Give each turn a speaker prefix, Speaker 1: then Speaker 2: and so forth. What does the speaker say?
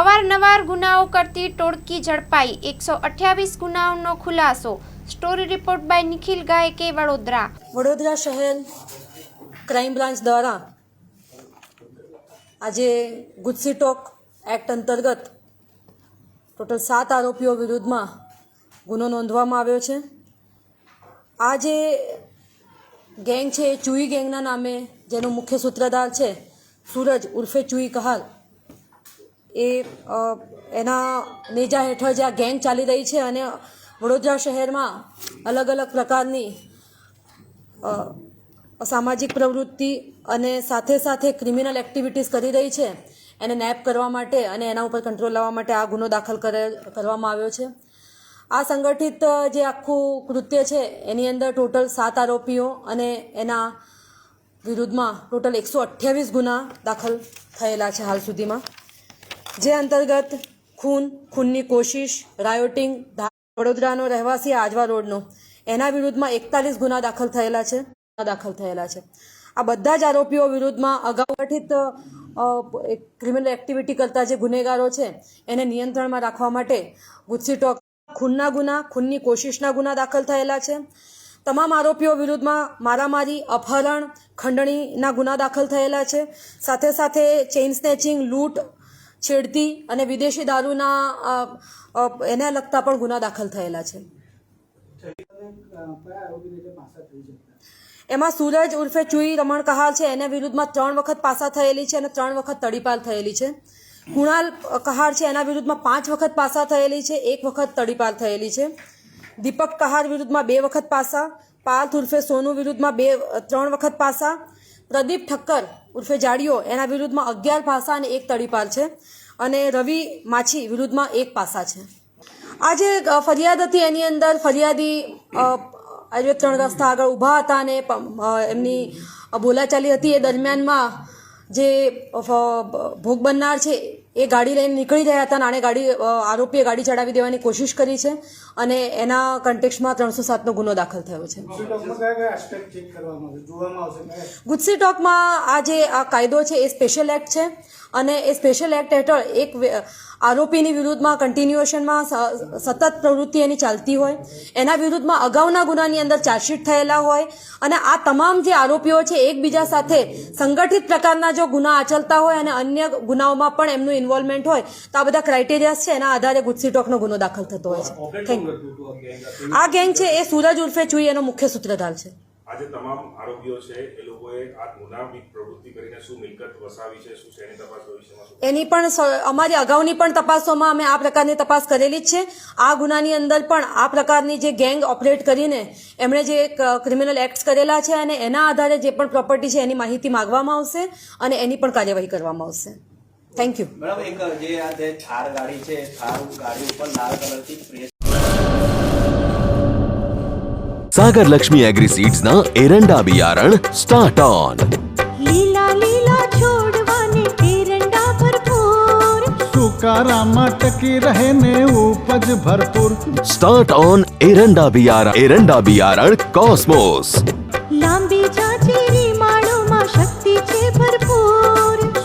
Speaker 1: અવારનવાર ગુનાઓ કરતી ટોળકી ઝડપાઈ. એકસો અઠ્યાવીસ ગુનાઓનો ખુલાસો. Story report by Nikhil Gayke Vadodara.
Speaker 2: Vadodara શહેર ક્રાઇમ બ્રાન્ચ દ્વારા આજે ગુજસી ટોક એક્ટ અંતર્ગત ટોટલ સાત આરોપીઓ વિરુદ્ધમાં ગુનો નોંધવામાં આવ્યો છે. આ જે ગેંગ છે એ ચુઈ ગેંગના નામે, જેનો મુખ્ય સૂત્રધાર છે, સૂરજ ઉર્ફે ચુઈ કહાલ એ એના નેજા હેઠળ જે આ ગેંગ ચાલી રહી છે અને વડોદરા શહેરમાં અલગ અલગ પ્રકારની સામાજિક પ્રવૃત્તિ અને સાથે સાથે ક્રિમિનલ એક્ટિવિટીઝ કરી રહી છે, એને નેપ કરવા માટે અને એના ઉપર કંટ્રોલ લાવવા માટે આ ગુનો દાખલ કરે, કરવામાં આવ્યો છે. આ સંગઠિત, જે આખું કૃત્ય છે, એની અંદર ટોટલ સાત આરોપીઓ અને એના વિરુદ્ધમાં ટોટલ એકસો અઠ્યાવીસ ગુના દાખલ થયેલા છે હાલ સુધીમાં. જે અંતર્ગત ખૂન, ખૂનની કોશિશ, રાયોટિંગ વડોદરાનો રહેવાસી આજવા રોડનો, એના વિરુદ્ધમાં એકતાલીસ ગુના દાખલ થયેલા છે દાખલ થયેલા છે. આ બધા જ આરોપીઓ વિરુદ્ધમાં અગાઉ ગઠિત ક્રિમિનલ એક્ટિવિટી કરતા જે ગુનેગારો છે, એને નિયંત્રણમાં રાખવા માટે ગુસ્સી ટોક, ખૂનના ગુના, ખૂનની કોશિશના ગુના દાખલ થયેલા છે. તમામ આરોપીઓ વિરુદ્ધમાં મારામારી, અપહરણ, ખંડણીના ગુના દાખલ થયેલા છે. સાથે સાથે ચેઇન સ્નેચિંગ લૂંટ છેડતી અને વિદેશી દારૂના એને લગતા પણ ગુના દાખલ થયેલા છે. એમાં સૂરજ ઉર્ફે ચુઈ રમણ કહાલ છે. એના વિરુદ્ધમાં ત્રણ વખત પાસા થયેલી છે અને ત્રણ વખત તડીપાલ થયેલી છે. કુણાલ કહાર છે. એના વિરુદ્ધમાં પાંચ વખત પાસા થયેલી છે. એક વખત તડીપાલ થયેલી છે. દીપક કહાર વિરુદ્ધમાં બે વખત પાસા. પાર્થ ઉર્ફે સોનુ વિરુદ્ધમાં બે ત્રણ વખત પાસા. પ્રદીપ ઠક્કર ઉર્ફે જાડીઓ એના વિરુદ્ધમાં અગિયાર પાસા અને એક તડીપાર છે અને રવિ માછી વિરુદ્ધમાં એક પાસા છે. આ જે ફરિયાદ હતી એની અંદર. ફરિયાદી આજે ત્રણ રસ્તા આગળ ઊભા હતા અને એમની બોલાચાલી હતી. એ દરમિયાનમાં જે ભોગ બનનાર છે એ ગાડી લઈને નીકળી રહ્યા હતા અને ગાડી આરોપીએ ગાડી ચડાવી દેવાની કોશિશ કરી છે અને એના કન્ટેક્સમાં ત્રણસો સાતનો ગુનો દાખલ થયો છે. ગુજસી ટોકમાં આ જે આ કાયદો છે એ સ્પેશિયલ એક્ટ છે અને એ સ્પેશિયલ એક્ટ હેઠળ એક આરોપીની વિરુદ્ધમાં કન્ટિન્યુએશનમાં સતત પ્રવૃત્તિ એની ચાલતી હોય. એના વિરુદ્ધમાં અગાઉના ગુનાની અંદર ચાર્જશીટ થયેલા હોય અને આ તમામ જે આરોપીઓ છે એકબીજા સાથે સંગઠિત પ્રકારના જો ગુના આચરતા હોય અને અન્ય ગુનાઓમાં પણ એમનું ઇન્વોલ્વમેન્ટ હોય તો આ બધા ક્રાઇટેરિયા છે એના આધારે ગુજસી ટોકનો ગુનો દાખલ થતો હોય છે. થેન્ક યુ આ ગેંગ છે એ સૂરજ ઉર્ફે ચુઈ એનો મુખ્ય સૂત્રધાર છે.
Speaker 3: આજે તમામ આરોપીઓ છે એ લોકોએ આ ગુનાહિત પ્રવૃત્તિ કરીને શું મિલકત વસાવી છે શું છે એની તપાસ ભવિષ્યમાં
Speaker 2: એની પણ અમારી અગાઉની પણ તપાસોમાં અમે આ પ્રકારની તપાસ કરેલી જ છે. આ ગુનાની અંદર પણ આ પ્રકારની જે ગેંગ ઓપરેટ કરીને એમણે જે ક્રિમિનલ એક્ટ્સ કરેલા છે અને એના આધારે જે પણ પ્રોપર્ટી છે એની માહિતી માગવામાં આવશે અને એની પણ કાર્યવાહી કરવામાં આવશે. थैंक यू
Speaker 4: मैडम एक जे आ जे थार गाड़ी छे थार गाड़ी ऊपर लाल कलर की press
Speaker 5: Sagar Laxmi agri seeds ना एरंडा बियारण स्टार्ट ऑन
Speaker 6: लीला लीला छोड़वाने एरंडा
Speaker 7: भरपूर। सुकाराम तक रहने उपज भरपूर।
Speaker 5: स्टार्ट ऑन एरंडा बियारण एरंडा बियारण कॉस्मोस